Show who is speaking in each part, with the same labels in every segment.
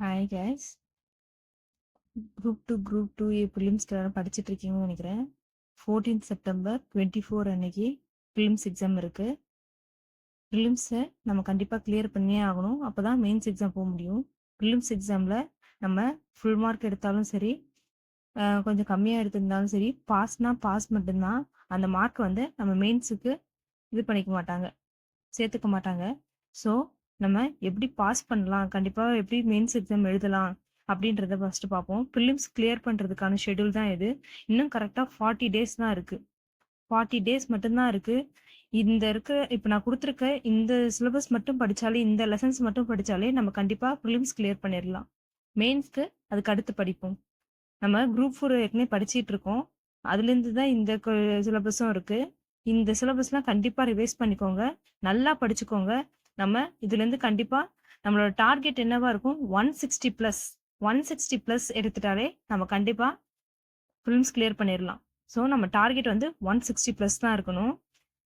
Speaker 1: Hi guys group two group two A ப்ரிலிம்ஸ்க்கு எல்லாரும் படிச்சுட்டு இருக்கீங்கன்னு நினைக்கிறேன். ஃபோர்டீன் செப்டம்பர் டுவெண்ட்டி ஃபோர் அன்னைக்கு ப்ரிலிம்ஸ் எக்ஸாம் இருக்குது ப்ரிலிம்ஸை நம்ம கண்டிப்பாக கிளியர் பண்ணியே ஆகணும். அப்போ தான் மெயின்ஸ் எக்ஸாம் போக முடியும். ப்ரிலிம்ஸ் எக்ஸாமில் நம்ம ஃபுல் மார்க் எடுத்தாலும் சரி கொஞ்சம் கம்மியாக எடுத்திருந்தாலும் சரி பாஸ்னா பாஸ் மட்டும்தான். அந்த மார்க் வந்து நம்ம மெயின்ஸுக்கு இது பண்ணிக்க மாட்டாங்க. சேர்த்துக்க மாட்டாங்க. ஸோ நம்ம எப்படி பாஸ் பண்ணலாம் கண்டிப்பாக எப்படி மெயின்ஸ் எக்ஸாம் எழுதலாம் அப்படின்றத ஃபஸ்ட்டு பார்ப்போம். ப்ரிலிம்ஸ் கிளியர் பண்ணுறதுக்கான ஷெடியூல் தான் இது. இன்னும் கரெக்டாக ஃபார்ட்டி டேஸ் தான் இருக்குது ஃபார்ட்டி டேஸ் மட்டும்தான் இருக்குது இந்த இருக்க இப்போ நான் கொடுத்துருக்க இந்த சிலபஸ் மட்டும் படித்தாலே இந்த லெசன்ஸ் மட்டும் படித்தாலே நம்ம கண்டிப்பாக ப்ரிலிம்ஸ் கிளியர் பண்ணிடலாம் மெயின்ஸ்க்கு அதுக்கு அடுத்து படிப்போம். நம்ம குரூப் ஃபோர் ஏற்கனவே படிச்சிட்டு இருக்கோம். அதுலேருந்து தான் இந்த சிலபஸும் இருக்குது இந்த சிலபஸ்லாம் கண்டிப்பாக ரிவைஸ் பண்ணிக்கோங்க. நல்லா படிச்சுக்கோங்க. நம்ம இதுலேருந்து கண்டிப்பாக நம்மளோட டார்கெட் என்னவா இருக்கும்? One sixty plus one sixty plus எடுத்துட்டாலே நம்ம கண்டிப்பாக ஃபிலிம்ஸ் கிளியர் பண்ணிடலாம் ஸோ நம்ம டார்கெட் வந்து ஒன் சிக்ஸ்டி ப்ளஸ் தான் இருக்கணும்.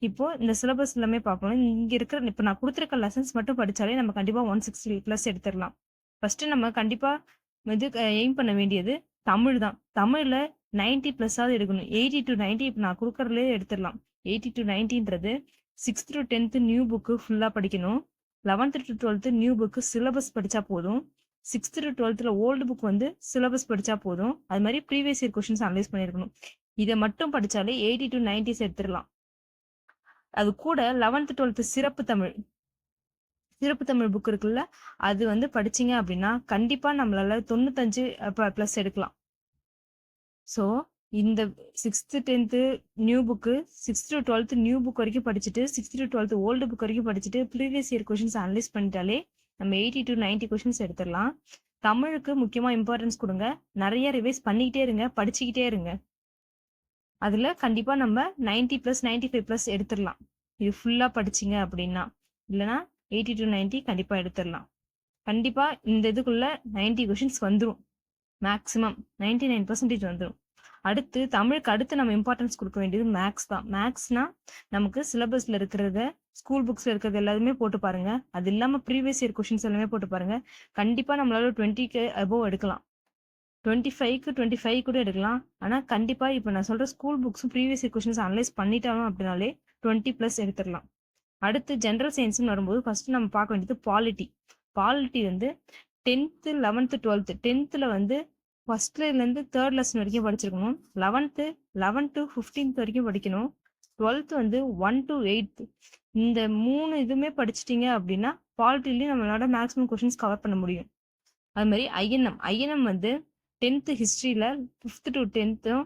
Speaker 1: இப்போ இந்த சிலபஸ் எல்லாமே பார்க்கணும். இங்கே இருக்கிற இப்போ நான் கொடுத்துருக்க லெசன்ஸ் மட்டும் படித்தாலே நம்ம கண்டிப்பாக ஒன் சிக்ஸ்டி ப்ளஸ் எடுத்துடலாம் ஃபஸ்ட்டு நம்ம கண்டிப்பாக இது எய்ம் பண்ண வேண்டியது தமிழ் தான். தமிழில் நைன்ட்டி ப்ளஸ்ஸாவது எடுக்கணும். எயிட்டி டு நைன்ட்டி இப்போ நான் கொடுக்குறதுலே எடுத்துடலாம் eighty to நைன்ட்டின்றது sixth to tenth new book ஃபுல்லாக படிக்கணும். Eleventh to twelfth new book syllabus படித்தா போதும். சிக்ஸ்த்து டு டுவெல்த்தில் ஓல்டு புக் வந்து சிலபஸ் படித்தா போதும். அது மாதிரி ப்ரீவியஸ் இயர் கொஷின்ஸ் அனலைஸ் பண்ணியிருக்கணும் இதை மட்டும் படித்தாலே எயிட்டி டு நைன்டிஸ் எடுத்துடலாம். அது கூட லெவன்த்து டுவெல்த்து சிறப்பு தமிழ். சிறப்பு தமிழ் புக் இருக்குல்ல அது வந்து படிச்சீங்க அப்படின்னா கண்டிப்பாக நம்மளால தொண்ணூத்தஞ்சு ப்ளஸ் எடுக்கலாம். ஸோ இந்த sixth tenth new book sixth to twelfth new book வரைக்கும் படிச்சுட்டு sixth to twelfth old book வரைக்கும் படிச்சுட்டு ப்ரீவியஸ் இயர் கொஷின்ஸ் அனலைஸ் பண்ணிட்டாலே நம்ம எயிட்டி டு நைன்ட்டி கொஷின்ஸ் எடுத்துடலாம். தமிழுக்கு முக்கியமாக இம்பார்ட்டன்ஸ் கொடுங்க. நிறைய ரிவைஸ் பண்ணிக்கிட்டே இருங்க படிச்சுக்கிட்டே இருங்க. அதில் கண்டிப்பாக நம்ம ninety plus ninety five plus எடுத்துடலாம். இது ஃபுல்லாக படிச்சிங்க அப்படின்னா இல்லைனா எயிட்டி டு நைன்ட்டி கண்டிப்பாக எடுத்துடலாம். கண்டிப்பாக இந்த இதுக்குள்ளே நைன்ட்டி கொஷின்ஸ் வந்துடும் மேக்ஸிமம் நைன்டி நைன் பர்சன்டேஜ் வந்துடும் அடுத்து தமிழுக்கு அடுத்து நம்ம இம்பார்ட்டன்ஸ் கொடுக்க வேண்டியது மேக்ஸ் தான். மேக்ஸ்னா நமக்கு சிலபஸ்ல இருக்கிறத ஸ்கூல் புக்ஸ்ல இருக்கிறது எல்லாருமே போட்டு பாருங்க. அது இல்லாம ப்ரீவியஸ் இயர் கொஷின்ஸ் எல்லாமே போட்டு பாருங்க. கண்டிப்பா நம்மளால டுவெண்ட்டிக்கு அபோவ் எடுக்கலாம். டுவெண்ட்டி ஃபைவ்க்கு டுவெண்ட்டி ஃபைவ் கூட எடுக்கலாம். ஆனால் கண்டிப்பாக இப்போ நான் சொல்கிற ஸ்கூல் புக்ஸும் ப்ரீவியஸ் இயர் கொஷின்ஸ் அனலைஸ் பண்ணிட்டாலும் அப்படின்னாலே டுவெண்ட்டி ப்ளஸ் எடுத்துடலாம். அடுத்து ஜென்ரல் சயின்ஸ்னு வரும்போது ஃபர்ஸ்ட் நம்ம பார்க்க வேண்டியது பாலிட்டி பாலிட்டி வந்து டென்த்து லெவன்த்து டுவெல்த்து டென்த்தில் வந்து ஃபஸ்ட்லேருந்து தேர்ட் லெசன் வரைக்கும் படிச்சிருக்கணும். லெவன்த்து லெவன் டு ஃபிஃப்டீன்த் வரைக்கும் படிக்கணும். டுவெல்த்து வந்து ஒன் டு எயித்து இந்த மூணு இதுவுமே படிச்சிட்டிங்க அப்படின்னா பாலிட்டிலையும் நம்மளோட மேக்ஸிமம் கொஷின்ஸ் கவர் பண்ண முடியும். அது மாதிரி ஐஎன்எம் ஐஎன்எம் வந்து டென்த்து ஹிஸ்ட்ரியில் ஃபிஃப்த்து டு டென்த்தும்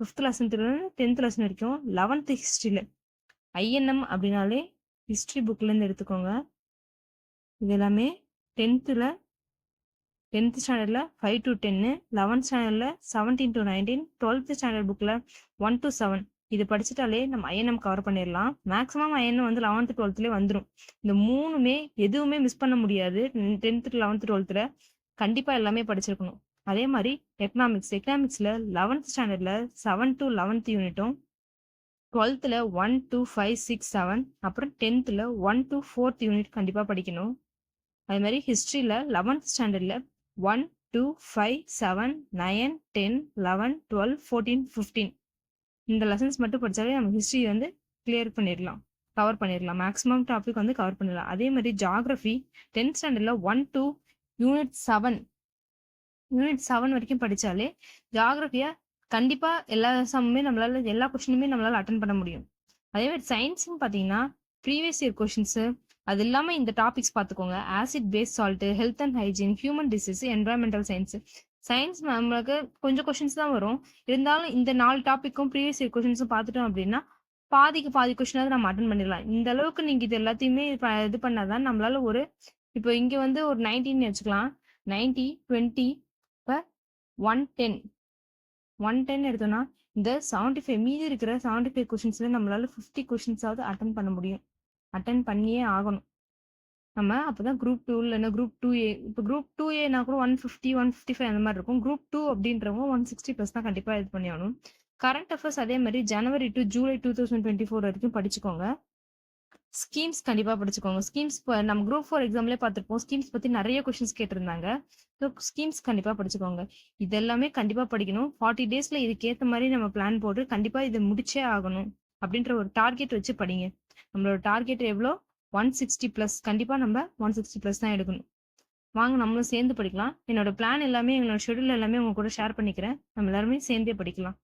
Speaker 1: ஃபிஃப்த் லெசன்த்துலேருந்து டென்த் லெசன் வரைக்கும் லெவன்த்து ஹிஸ்ட்ரியில் ஐஎன்எம் அப்படின்னாலே ஹிஸ்ட்ரி புக்லேருந்து எடுத்துக்கோங்க. இது எல்லாமே டென்த்தில் டென்த் ஸ்டாண்டர்டில் ஃபைவ் டு டென்னு லெவன்த் ஸ்டாண்டர்டில் seventeen to nineteen twelfth standard புக்கில் ஒன் டு செவன் இது படிச்சுட்டாலே நம்ம ஐஎன்எம் கவர் பண்ணிடலாம். மேக்ஸிமம் ஐஎன்எம் வந்து லெவன்த்து டுவெல்த்லேயே வந்துடும் இந்த மூணுமே எதுவுமே மிஸ் பண்ண முடியாது. டென்த்து லெவன்த்து டுவெல்த்தில் கண்டிப்பாக எல்லாமே படிச்சிருக்கணும். அதே மாதிரி எக்கனாமிக்ஸ் எக்கனாமிக்ஸில் லெவன்த் ஸ்டாண்டர்டில் செவன் டு லெவன்த் யூனிட்டும் டுவெல்த்தில் one two five six seven அப்புறம் டென்த்தில் ஒன் டூ ஃபோர்த் யூனிட் கண்டிப்பாக படிக்கணும். அதே மாதிரி ஹிஸ்ட்ரியில் லெவன்த் ஸ்டாண்டர்டில் one two five seven nine ten eleven twelve fourteen fifteen. இந்த லெசன்ஸ் மட்டும் படித்தாலே நம்ம ஹிஸ்ட்ரி வந்து கிளியர் பண்ணிடலாம். கவர் பண்ணிடலாம். மேக்ஸிமம் டாபிக் வந்து கவர் பண்ணிடலாம். அதே மாதிரி ஜாகிரஃபி டென்த் ஸ்டாண்டர்டில் one two unit seven. Unit seven வரைக்கும் படித்தாலே ஜாகிரஃபியை கண்டிப்பாக எல்லா சம்முமே நம்மளால் எல்லா கொஷினுமே நம்மளால் அட்டன் பண்ண முடியும். அதே மாதிரி சயின்ஸும் பார்த்தீங்கன்னா ப்ரீவியஸ் இயர் கொஷின்ஸு அது இல்லாமல் இந்த டாபிக்ஸ் பார்த்துக்கோங்க acid base salt health and hygiene human disease environmental science science நம்மளுக்கு கொஞ்சம் கொஷின்ஸ் தான் வரும். இருந்தாலும் இந்த நாலு டாப்பிக்கும் ப்ரீவியஸ் இயர் கொஷின்ஸும் பார்த்துட்டோம் அப்படின்னா பாதிக்கு பாதி கொஷினாவது நம்ம அட்டன் பண்ணிடலாம். இந்த அளவுக்கு நீங்கள் இது எல்லாத்தையுமே இது பண்ணாதான் நம்மளால ஒரு இப்போ இங்கே வந்து ஒரு நைன்டீன் வச்சுக்கலாம். நைன்டி டுவெண்ட்டி இப்போ ஒன் டென் ஒன் டென் எடுத்தோம்னா இந்த செவன்டி ஃபைவ் மீதி இருக்கிற செவன்டி ஃபைவ் கொஷின்ஸில் நம்மளால ஃபிஃப்டி கொஷின்ஸாவது அட்டன் பண்ண முடியும். அட்டன் பண்ணியே ஆகணும் நம்ம அப்போதான் குரூப் டூ இல்லைன்னா குரூப் டூ ஏ இப்போ குரூப் டூ ஏனா கூட one fifty one fifty five அந்த மாதிரி இருக்கும் குரூப் டூ அப்படின்றவங்க ஒன் சிக்ஸ்டி ப்ளஸ் தான் கண்டிப்பாக இது பண்ணி ஆகணும் கரண்ட் அஃபேர்ஸ் அதே மாதிரி January to July two thousand twenty four வரைக்கும் படிச்சுக்கோங்க ஸ்கீம்ஸ் கண்டிப்பாக படிச்சுக்கோங்க. ஸ்கீம்ஸ் நம்ம குரூப் ஃபோர் எக்ஸாம்லேயே பார்த்துருப்போம் ஸ்கீம்ஸ் பற்றி நிறைய கொஷின்ஸ் கேட்டிருந்தாங்க. ஸோ ஸ்கீம்ஸ் கண்டிப்பாக படிச்சுக்கோங்க. இது எல்லாமே படிக்கணும். ஃபார்ட்டி டேஸில் இதுக்கேற்ற மாதிரி நம்ம பிளான் போட்டு கண்டிப்பாக இதை முடிச்சே ஆகணும். அப்படின்ற ஒரு டார்கெட் வச்சு படிங்க. நம்மளோட டார்கெட் எவ்வளோ? 160 பிளஸ். கண்டிப்பா நம்ம ஒன் சிக்ஸ்டி ப்ளஸ் தான் எடுக்கணும். வாங்க நம்மளும் சேர்ந்து படிக்கலாம். என்னோட பிளான் எல்லாமே, என்னோட ஷெட்யூல் எல்லாமே உங்க கூட ஷேர் பண்ணிக்கிறேன். நம்ம எல்லாருமே சேர்ந்தே படிக்கலாம்.